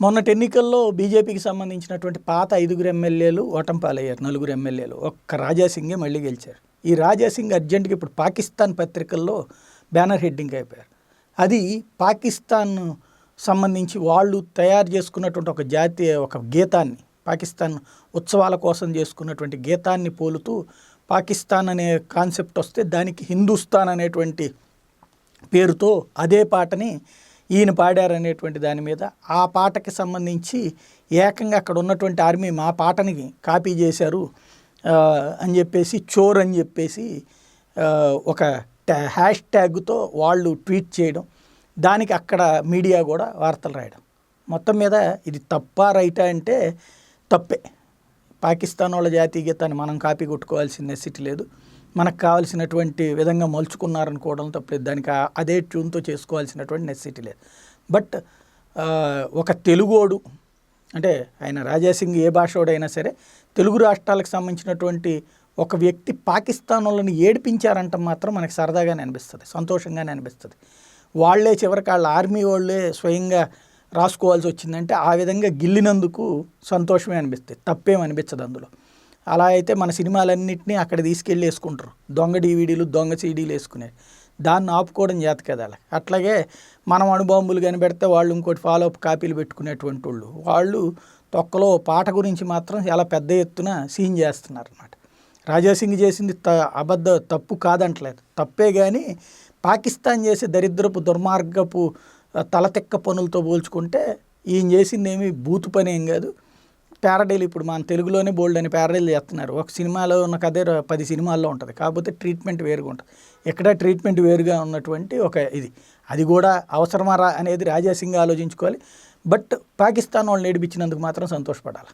మొన్నటి ఎన్నికల్లో బీజేపీకి సంబంధించినటువంటి పాత ఐదుగురు ఎమ్మెల్యేలు ఓటంపాలయ్యారు నలుగురు ఎమ్మెల్యేలు. ఒక్క రాజాసింగే మళ్ళీ గెలిచారు. ఈ రాజాసింగ్ అర్జెంటుగా ఇప్పుడు పాకిస్తాన్ పత్రికల్లో బ్యానర్ హెడ్డింగ్ అయిపోయారు. అది పాకిస్తాన్ సంబంధించి వాళ్ళు తయారు చేసుకున్నటువంటి ఒక జాతీయ ఒక గీతాన్ని పాకిస్తాన్ ఉత్సవాల కోసం చేసుకున్నటువంటి గీతాన్ని పోలుతూ పాకిస్తాన్ అనే కాన్సెప్ట్ వస్తే దానికి హిందుస్థాన్ అనేటువంటి పేరుతో అదే పాటని ఈయన పాడారనేటువంటి దాని మీద ఆ పాటకి సంబంధించి ఏకంగా అక్కడ ఉన్నటువంటి ఆర్మీ మా పాటని కాపీ చేశారు అని చెప్పేసి చోర్ అని చెప్పేసి ఒక ట్యా హ్యాష్ ట్యాగ్తో వాళ్ళు ట్వీట్ చేయడం దానికి అక్కడ మీడియా కూడా వార్తలు రాయడం. మొత్తం మీద ఇది తప్ప రైటా అంటే తప్పే. పాకిస్తాన్ వాళ్ళ జాతీయ గీతాన్ని మనం కాపీ కొట్టుకోవాల్సిన సిటీ లేదు. మనకు కావాల్సినటువంటి విధంగా మలుచుకున్నారనుకోవడం తప్పలేదు. దానికి అదే ట్యూన్తో చేసుకోవాల్సినటువంటి నెసిటీ లేదు. బట్ ఒక తెలుగోడు అంటే ఆయన రాజాసింగ్ ఏ భాషోడైనా సరే తెలుగు రాష్ట్రాలకు సంబంధించినటువంటి ఒక వ్యక్తి పాకిస్తాన్ వాళ్ళని ఏడిపించారంట మాత్రం మనకి సరదాగానే అనిపిస్తుంది సంతోషంగానే అనిపిస్తుంది. వాళ్ళే చివరికి వాళ్ళ ఆర్మీ వాళ్ళే స్వయంగా రాసుకోవాల్సి వచ్చిందంటే ఆ విధంగా గిల్లినందుకు సంతోషమే అనిపిస్తుంది తప్పేం అనిపించదు అందులో. అలా అయితే మన సినిమాలన్నింటినీ అక్కడ తీసుకెళ్ళి వేసుకుంటారు దొంగ డీవీడీలు దొంగ సీడీలు వేసుకునేది. దాన్ని ఆపుకోవడం చేత కదా అలా. అట్లాగే మనం అణుబాంబులు కనిపెడితే వాళ్ళు ఇంకోటి ఫాలో అప్ కాపీలు పెట్టుకునేటువంటి వాళ్ళు. వాళ్ళు తొక్కలో పాట గురించి మాత్రం చాలా పెద్ద ఎత్తున సీన్ చేస్తున్నారు అనమాట రాజాసింగ్ చేసింది త అబద్ధ తప్పు కాదంటలేదు. తప్పే కానీ పాకిస్తాన్ చేసే దరిద్రపు దుర్మార్గపు తలతెక్క పనులతో పోల్చుకుంటే ఈయన చేసింది బూతు పని ఏం కాదు. ప్యారడైల్ ఇప్పుడు మన తెలుగులోనే బోల్డ్ అని ప్యారడైల్ చేస్తున్నారు. ఒక సినిమాలో ఉన్న కథే పది సినిమాల్లో ఉంటుంది. కాకపోతే ట్రీట్మెంట్ వేరుగా ఉంటుంది. ఇక్కడ ట్రీట్మెంట్ వేరుగా ఉన్నటువంటి ఒక ఇది. అది కూడా అవసరమారా అనేది రాజాసింగ్ ఆలోచించుకోవాలి. బట్ పాకిస్తాన్ వాళ్ళు నేర్పించినందుకు మాత్రం సంతోషపడాలి.